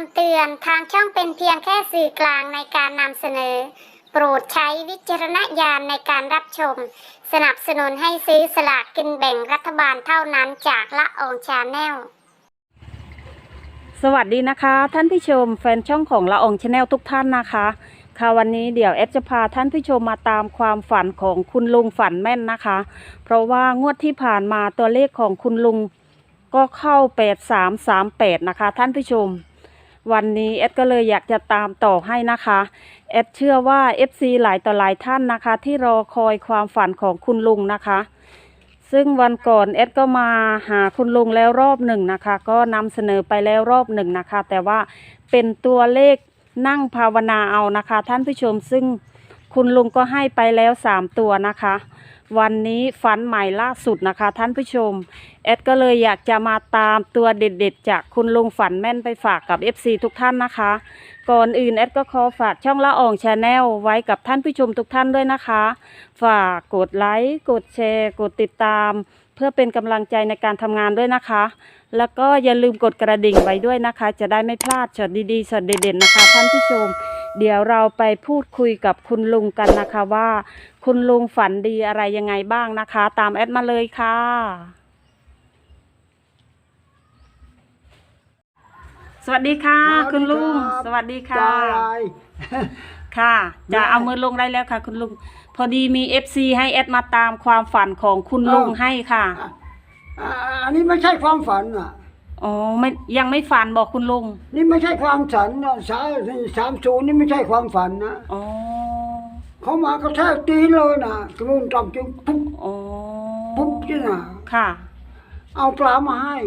ำเตือนทางช่องเป็นเพียงแค่สื่อกลางในการนำเสนอ โปรดใช้วิจารณญาณในการรับชม สนับสนุนให้ซื้อสลากกินแบ่งรัฐบาลเท่านั้นจากละอองชาแนล สวัสดีนะคะ ท่านผู้ชมแฟนช่องของละอองชาแนลทุกท่านนะคะ ค่ะวันนี้เดี๋ยวแอดจะพาท่านผู้ชมมาตามความฝันของคุณลุงฝันแม่นนะคะ เพราะว่างวดที่ผ่านมาตัวเลขของคุณลุงก็เข้า 8338 นะคะ ท่านผู้ชม วันนี้แอดก็เลยอยากจะตามต่อให้นะคะแอดเชื่อว่า FC หลายต่อหลายท่านนะคะ ที่รอคอยความฝันของคุณลุงนะคะ ซึ่งวันก่อนเอดก็มาหาคุณลุงแล้วรอบหนึ่งนะคะ ก็นำเสนอไปแล้วรอบหนึ่งนะคะ แต่ว่าเป็นตัวเลขนั่งภาวนาเอานะคะ ท่านผู้ชมซึ่ง คุณลุงก็ให้ไปแล้วสามตัวนะคะ วันนี้ฝันใหม่ล่าสุดนะคะ ท่านผู้ชมเอดก็เลยอยากจะมาตามตัวเด็ดๆ จากคุณลุงฝันแม่นไปฝากกับ FC ทุกท่านนะคะ ก่อนอื่นเอดก็ขอฝากช่องละอองชาแนลไว้กับท่านผู้ชมทุกท่านด้วยนะคะ ฝากกดไลค์กดแชร์ กดติดตาม เพื่อเป็นกำลังใจในการทำงานด้วยนะคะ แล้วก็อย่าลืมกดกระดิ่งไว้ด้วยนะคะ จะได้ไม่พลาดช็อตดีๆช็อตเด็ดๆนะคะ ท่านผู้ชม เดี๋ยวเราไปพูดคุยกับคุณลุงกันนะคะว่า คุณลุงฝันดีอะไรยังไงบ้างนะคะ ตามแอดมาเลยค่ะ สวัสดีค่ะ คุณลุง สวัสดีค่ะจะอะไรค่ะจะได้เอามือลงได้แล้วค่ะ คุณลุง พอดีมีเอฟซีให้แอดมาตามความฝันของคุณลุงเอ้าให้ค่ะอะอ่าอันนี้ไม่ใช่ความฝันอะ อ๋อไม่ยังไม่ฝันบอกคุณลุงนี่ไม่ใช่ความฝันนะสามสามศูนย์นี่ไม่ใช่ความฝันนะอ๋อเขามากระแทกตีนเลยนะกระมุนตบจึงปุ๊บอ๋อปุ๊บที่น่ะค่ะ เอาปลามาให้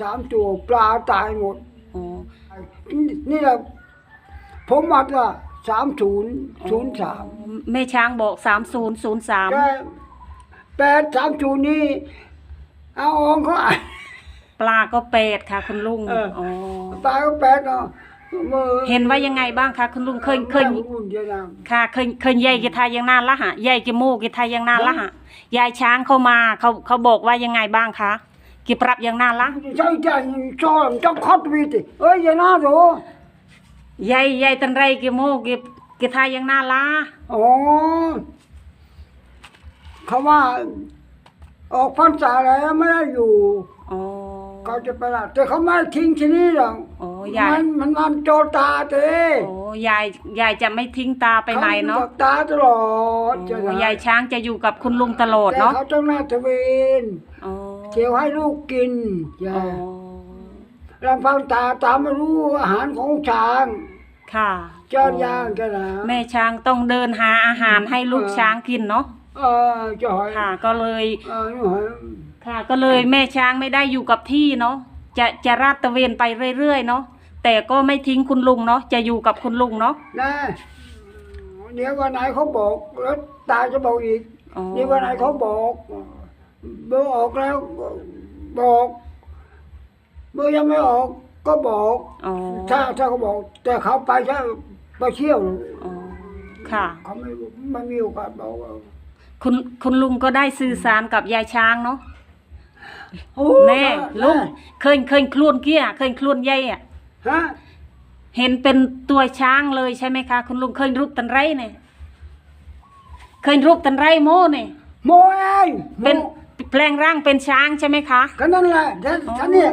สามตัวปลาตายหมดอ๋อนี่นี่แหละผมวัดว่าสามศูนย์ศูนย์สามแม่ช้างบอกสามศูนย์ศูนย์สามแต่แปดสามศูนย์นี่เอาอองเขาอะ ปลาก็แปดค่ะ คุณลุงเอออ๋อ๋ อปลาก็แปดเนาะมือเห็นว่ายังไงบ้างคะคุณลุงเคยเคยแม่อุ่นเยอะนะ ค่ะเคยเคยยายกีทายังนานละหะยายกีโมกีทายังนานละหะยายช้างเข้ามาเขาเขาบอกว่ายังไงบ้างคะกี่ปรับยังนานละใช่ใช่ชอบจังคอดวีติเอ้ยอย่าหน้าดูยายยายตันไรกีโมกีกีทายังนานละอ๋อเขาว่าออกพรรษาแล้วไม่ได้อยู่อ๋อ เขาจะไปละแต่เขาไม่ทิ้งที่นี่หรอกโอ้ยาย มันมันมันโจรตาเต้โอ้ยายยายจะไม่ทิ้งตาไปไหนเนาะขอยู่กับตาตลอดโอ้จะนะยายช้างจะอยู่กับคุณลุงตลอดแต่เนาะเขาต้องหน้าตะเวนอ๋อเที่ยวให้ลูกกินอย่าอ๋อลำพังตาตามไม่รู้อาหารของช้างค่ะเจ้าย่างกันนะแม่ช้างต้องเดินหาอาหารให้ลูกช้างกินเนาะเออเจะหอยค่ะ ก็เลยเออนี่หอย ค่ะ ก็เลยแม่ช้างไม่ได้อยู่กับที่เนาะจะจะราดตระเวนไปเรื่อยๆเนาะแต่ก็ไม่ทิ้งคุณลุงเนาะจะอยู่กับคุณลุงเนาะนะเดี๋ยววันไหนเขาบอกแล้วตาจะบอกอีกอ๋อเดี๋ยววันไหนเขาบอกเบอร์ออกแล้วบอกเบอร์ยังไม่ออกก็บอก อ๋อถ้าถ้าเขาบอก แต่เขาไปแค่ไปเที่ยวอ๋อค่ะ เขาไม่ไม่มีโอกาสบอกว่าคุณคุณลุงก็ได้สื่อสารกับยายช้างเนาะ โอ้แน่ะลุงเคยเคยคลวนเกี้ยเคยคลวนยายอะฮะเห็นเป็นตัวช้างเลยใช่ไหมคะ คุณลุงเคยรูปตันไรเนี่ยเคยรูปตันไรโมเนี่ยโมเองโมเป็นแปลงร่างเป็นช้างใช่ไหมคะก็นั่นแหละฉันฉันเนี่ย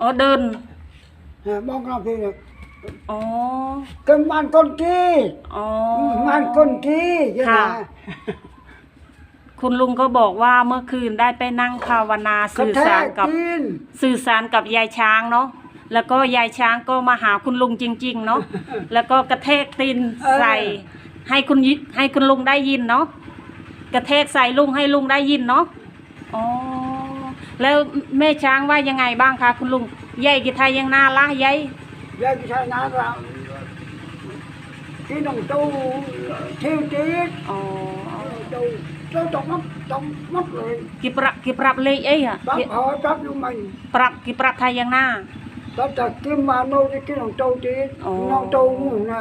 อ๋อเดินเนี่ยมองเราพี่เนี่ยอ๋อกันบ้านก้นกี้อ๋อบ้านก้นกี้ยังไงค่ะ คุณลุงก็บอกว่าเมื่อคืนได้ไปนั่งภาวนาก็สื่อแท้สารกับกินสื่อสารกับยายช้างเนาะแล้วก็ยายช้างก็มาหาคุณลุงจริง ๆ เนาะแล้วก็กระแทกตีนใส่ ให้คุณยิให้คุณลุงได้ยินเนาะกระแทกใส่ลุงให้ลุงได้ยินเนาะอ๋อแล้วแม่ช้างว่ายังไงบ้างคะคุณลุงยายกิทายยังน่าละยายยายก็ใช้น้ำเราที่น้องตู้เที่ยวจีดอ๋อ ตู้ตู้ตกมัดตกมัดเลยกิปรับกิปรับเลยเอ้ยอะปั๊บหอปั๊บอยู่มันปรับกิปรับทายยังหน้าปั๊บจากกินมาโน่ที่กินน้องตู้จีดอ๋อน้องตู้นู่นน่ะ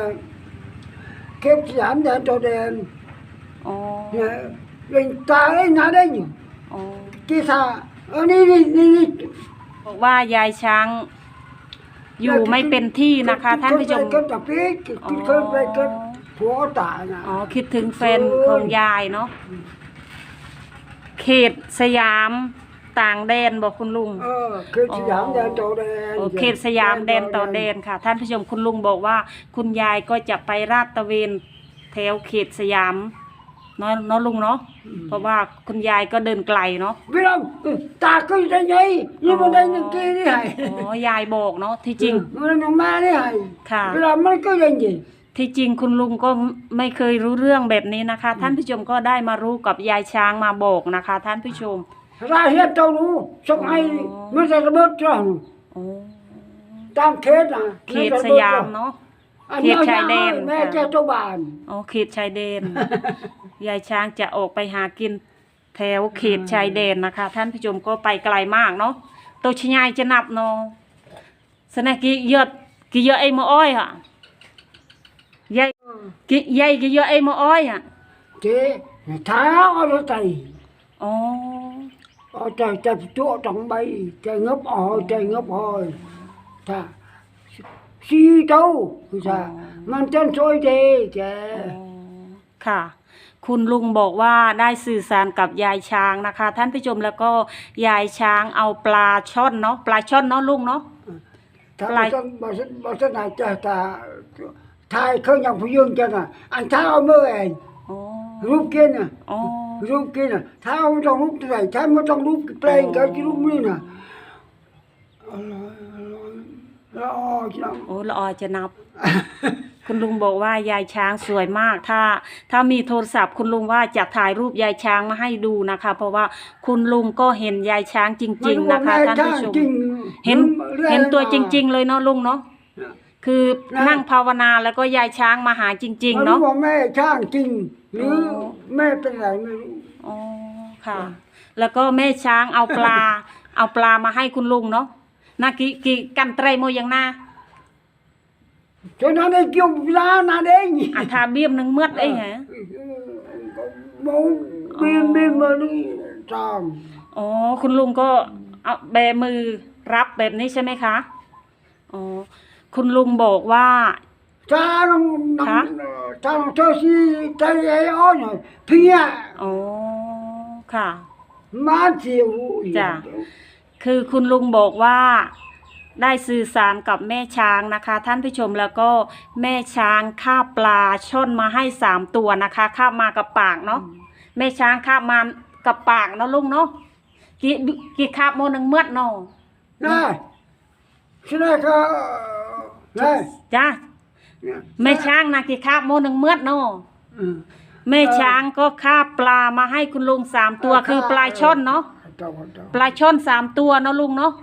เก็บสามแดนตัวแดนอ๋อเนี่ยเป็นตาไอ้นาได้อยู่อ๋อกีซาเออนี่นี่นี่นี่บอกว่ายายช้าง อยู่ไม่เป็นที่นะคะ ท่านผู้ชม ก็จะพีกเคยไปก็ผัวตายนะ อ๋อคิดถึงแฟนของยายเนาะ เขตสยามต่างแดนบอกคุณลุง เออคือสยามแดนโตแดนโอเขตสยามแดนต่อแดนค่ะ ท่านผู้ชมคุณลุงบอกว่า คุณยายก็จะไปราดตระเวนแถวเขตสยามเนาะเนาะลุงเนาะเพราะว่าคุณยายก็เดินไกลเนาะพี่น้องตาก็ได้ไงนี่มันได้หนึ่งกีนี่ไงอ๋อยายบอกเนาะที่จริงมันน้องมานี่ไงค่ะเวลามันก็ยังไง ที่จริงคุณลุงก็ไม่เคยรู้เรื่องแบบนี้นะคะ ท่านผู้ชมก็ได้มารู้กับยายช้างมาบอกนะคะ ท่านผู้ชม ราเฮียเจ้าหนูส่งให้มันจะระเบิดจ้าโอ้ตามเขตนะเขตสยามเนาะอันนี้เขตชายแดนแม่เจ้าตัวบ้านอ๋อเขตชายแดนยายช้างจะออกไปหากินแถวเขตชายแดนนะคะ ท่านผู้ชมก็ไปไกลมากเนาะตัวชยายจะนับเนาะสนะกี่ยอดกี่ยอดไอ้มออ้อยอะยาย กี่ยายกี่ยอดไอ้มออ้อยอะเจ๊ท้าเอาใจอ๋อเอาใจใจ chỗ trong bay ใจ ngấp ỏi ใจ ngấp ỏi ta si đâu ta มัน chân sôi thế kìa ค่ะ คุณลุงบอกว่าได้สื่อสารกับยายช้างนะคะ ท่านผู้ชมแล้วก็ยายช้างเอาปลาช่อนเนาะปลาช่อนเนาะลุงเนาะ ถ้าไรบ่ต้องบ่สบ่สนายจะตา ทายเขายังผู้ยืงจังอะอันท้าเอามือเองอ๋อรูปกินอะอ๋อรูปกินอะถ้าเอาไม่ต้องรูปไหนถ้าไม่ต้องรูปแปลงก็จะรูปนี่น่ะอร่อยอร่อยละออจังโอ้ละออจะนับ คุณลุงบอกว่ายายช้างสวยมาก ถ้า ถ้ามีโทรศัพท์ คุณลุงว่าจะถ่ายรูปยายช้างมาให้ดูนะคะ เพราะว่าคุณลุงก็เห็นยายช้างจริง ๆ นะคะท่านผู้ชมเห็นเห็นตัวจริง ๆ เลยเนาะลุงเนาะ คือนะนั่งภาวนาแล้วก็ยายช้างมาหาจริงๆๆเนาะว่าแม่ช่างจริง หรือออแม่เป็นไรไม่รู้อ๋อค่ะ แล้วก็แม่ช้างเอาปลา เอาปลามาให้คุณลุงเนาะนากิกิกันไตรโมยังนา cho nó đây kêu ra nó đây อันทาเบี้ยมหนึ่งเมือดเองฮะ bốn bên bên mà đi tròn อ๋อคุณลุงก็เอาแบมือรับแบบนี้ใช่ไหมคะอ๋อ คุณลุงบอกว่า cha nó nó Hả? cha nó cho si tay ấy ó rồi phía อ๋อค่ะ má chiều Dạ. คือคุณลุงบอกว่าได้สื่อสารกับแม่ช้างนะคะ ท่านผู้ชมแล้วก็แม่ช้างคาบปลาช่อนมาให้สามตัวนะคะคาบมากับปากเนาะแม่ช้างคาบมากับปากเนาะลุงเนาะกี่กี่คาบโมหนึ่งเมือดเนาะ này cái này có này จ้าแม่ช้างนะกี่คาบโมหนึ่งเมือดเนาะ Ừ. แม่ช้างก็คาบปลามาให้คุณลุงสามตัวคือปลาช่อนเนาะ Tròn, tròn. ปลาช่อนสามตัวเนาะลุงเนาะ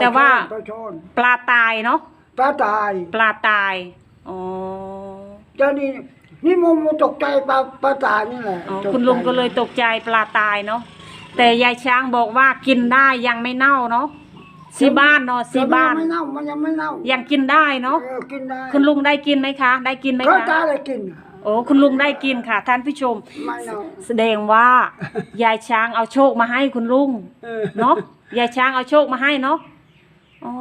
แต่ว่า ปลาช่อนปลาตายเนาะปลาตายปลาตายอ๋อเจ้านี่นี่มันมันตกใจปลาปลาตายนี่แหละอ๋อตใจคุณลุงก็เลยตกใจปลาตายเนาะแต่ยายช้างบอกว่ากินได้ยังไม่เน่าเนาะ สีบ้านเนาะสีบ้านมันยังไม่เน่ามันยังไม่เน่ายังกินได้เนาะ เออกินได้คุณลุงได้กินไหมคะ ได้กินไหมเขาคะ ตาอะไรกินโอ้คุณลุงได้กินค่ะ ท่านผู้ชม ไม่เน่าแสดงว่า ยายช้างเอาโชคมาให้คุณลุงเออ เนาะยายช้างเอาโชคมาให้เนาะอ๋อ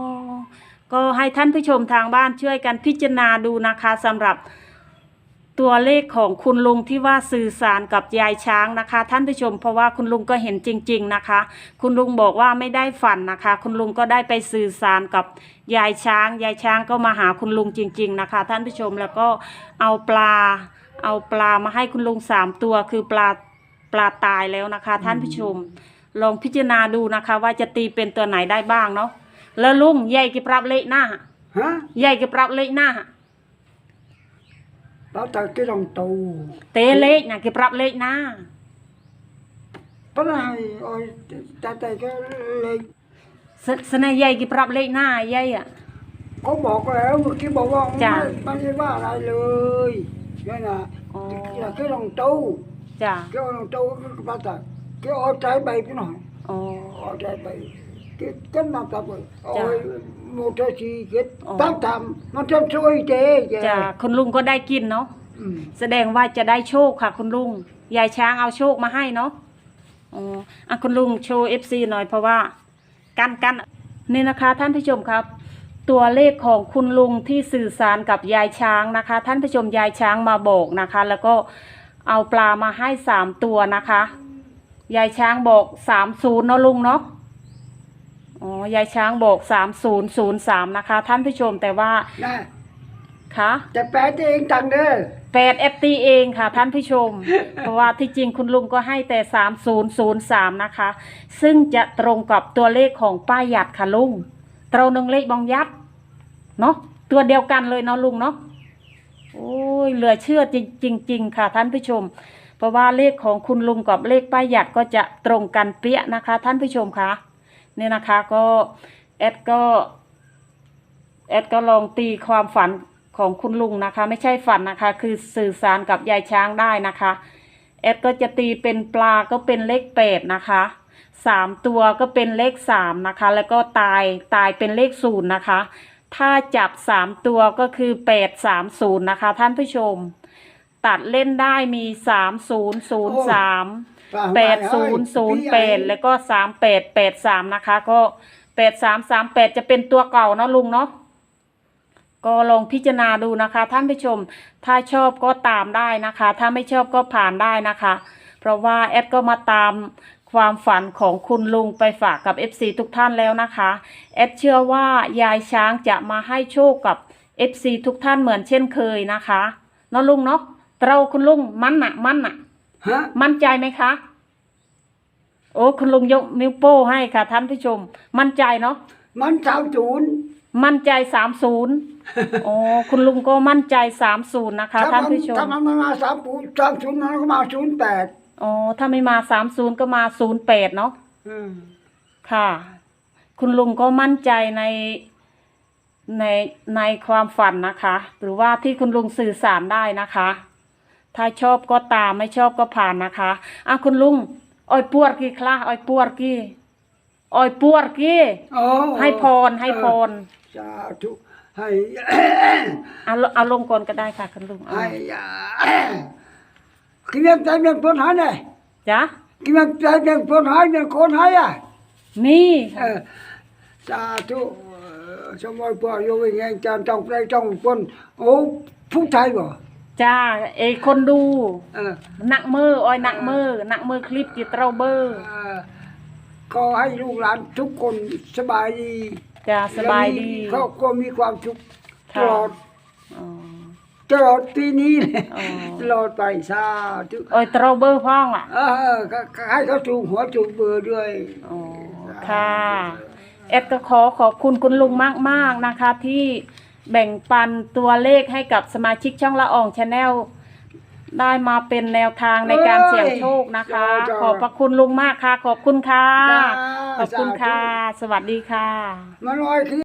ก็ให้ท่านผู้ชมทางบ้านช่วยกันพิจารณาดูนะคะสำหรับ ตัวเลขของคุณลุงที่ว่าสื่อสารกับยายช้างนะคะ ท่านผู้ชมเพราะว่าคุณลุงก็เห็นจริง ๆนะคะ คุณลุงบอกว่าไม่ได้ฝันนะคะ คุณลุงก็ได้ไปสื่อสารกับยายช้าง ยายช้างก็มาหาคุณลุงจริง ๆนะคะ ท่านผู้ชมแล้วก็เอาปลา เอาปลามาให้คุณลุงสามตัว คือปลาปลาตายแล้วนะคะ ท่านผู้ชม ลองพิจารณาดูนะคะ ว่าจะตีเป็นตัวไหนได้บ้างเนาะแล้วลุงใหญ่กี่ปรับเลขหน้าฮะ ใหญ่กี่ปรับเลขหน้า เราตัด cái đồng tù เตะเลขนะกี่ปรับเลขหน้า cái này ôi ta tay cái lên สสนใหญ่กี่ปรับเลขหน้าใหญ่อะ có bột rồi mà cái bột không Dạ. bao nhiêu ba lại lười cái là Ồ. là cái đồng tu จ้ะ cái đồng tu cái ba ตัด cái ô trái bay cái này อ๋อ ô trái bay cái cái nào tập rồi Dạ. ôi một cái gì cái Ồ. tao thầm nó thêm xôi thế จ้ะคุณลุงก็ได้กินเนาะ ừ. แสดงว่าจะได้โชคค่ะ คุณลุงยายช้างเอาโชคมาให้เนาะอ๋ออะคุณลุงโชว์เอฟซีหน่อยเพราะว่ากันกันนี่นะคะ ท่านผู้ชมครับ ตัวเลขของคุณลุงที่สื่อสารกับยายช้างนะคะ ท่านผู้ชมยายช้างมาบอกนะคะ แล้วก็เอาปลามาให้สามตัวนะคะ ยายช้างบอกสามศูนย์เนาะลุงเนาะ อ๋อยายช้างบอกสามศูนย์ศูนย์สามนะคะ ท่านผู้ชมแต่ว่านะคะจะแปลเองตังเด้อแปดเอฟตีเองค่ะ ท่านผู้ชม เพราะว่าที่จริงคุณลุงก็ให้แต่สามศูนย์ศูนย์สามนะคะ ซึ่งจะตรงกับตัวเลขของป้าหยัดค่ะลุงตรงหนึ่งเลขบองยัดเนาะตัวเดียวกันเลยเนาะลุงเนาะโอ้ยเหลือเชื่อจริงจริงๆค่ะ ท่านผู้ชม เพราะว่าเลขของคุณลุงกับเลขป้าหยัดก็จะตรงกันเปี้ยนะคะ ท่านผู้ชมคะ เนี่ยนะคะก็แอดก็แอดก็ลองตีความฝันของคุณลุงนะคะ ไม่ใช่ฝันนะคะ คือสื่อสารกับยายช้างได้นะคะแอดก็จะตีเป็นปลาก็เป็นเลขแปดนะคะสามตัวก็เป็นเลขสามนะคะ แล้วก็ตายตายเป็นเลขศูนย์นะคะ ถ้าจับสามตัวก็คือแปดสามศูนย์นะคะ ท่านผู้ชม ตัดเล่นได้มีสามศูนย์ศูนย์สาม แปดศูนย์ศูนย์แปดแล้วก็สามแปดแปดสามนะคะ ก็แปดสามสามแปดจะเป็นตัวเก่าเนาะลุงเนาะก็ลองพิจารณาดูนะคะ ท่านผู้ชม ถ้าชอบก็ตามได้นะคะ ถ้าไม่ชอบก็ผ่านได้นะคะ เพราะว่าแอดก็มาตามความฝันของคุณลุงไปฝากกับ FC ทุกท่านแล้วนะคะ แอดเชื่อว่ายายช้างจะมาให้โชคกับ FC ทุกท่านเหมือนเช่นเคยนะคะเนาะลุงเนาะเราคุณลุงมันน่ะมันน่ะ ฮะ มั่นใจไหมคะ โอ้คุณลุงยกนิ้วโป้ให้ค่ะท่านผู้ชม มั่นใจเนาะ มันสามศูนย์มั่นใจสามศูนย์โอ้คุณลุงก็มั่นใจสามศูนย์นะคะท่านผู้ชม ถ้ามันไม่มาสามศูนย์สามศูนย์มันก็มาศูนย์แปดอ๋อ ถ้าไม่มาสามศูนย์ก็มาศูนย์แปดเนาะค่ะ คุณลุงก็มั่นใจในในในความฝันนะคะ หรือว่าที่คุณลุงสื่อสารได้นะคะ ถ้าชอบก็ตามไม่ชอบก็ผ่านนะคะอะคุณลุงอ้อยปวดกี่คลาอ้อยปวดกี่อ้อยปวดกี่โอ้ให้พรให้พรสาธุให้ เอาลเอาลงก่อนก็ได้ค่ะคุณลุงเอา ให้อ่ากินยังใจยังปนหายเนี่ยจ้ะกินยังใจยังปนหายยังคนหายอะนี่เออสาธุเอ่อสมัยพ่อโยวิงแงจานต้องไปต้องปนโอ้ผู้ชายบ่ จ้าเอยคนดู เออหนักมืออ้อยหนักมือหนักมือคลิปจิตเราเบอร์เอ่อขอให้ลูกหลานทุกคนสบายดีจ้าสบายดีครอบครัวมีความสุขตค่ะ ลอดอ๋อ ตลอดปีนี้เลยอ๋อ ตลอดไปสาธุอ้อยเตราเบอร์พ้องอะเออก็ก็ให้เขาถูกหัวถูกเบอร์ด้วย อ๋อค่ะเอดก็ขอขอบคุณคุณลุงมากๆนะคะ ที่ แบ่งปันตัวเลขให้กับสมาชิกช่องละอองชาแนลได้มาเป็นแนวทางในการเสี่ยงโชคนะคะ จ้าขอบพระคุณลุงมากค่ะ ขอบคุณค่ะ จ้าขอบคุณค่ะ สวัสดีค่ะ มาลอยคือ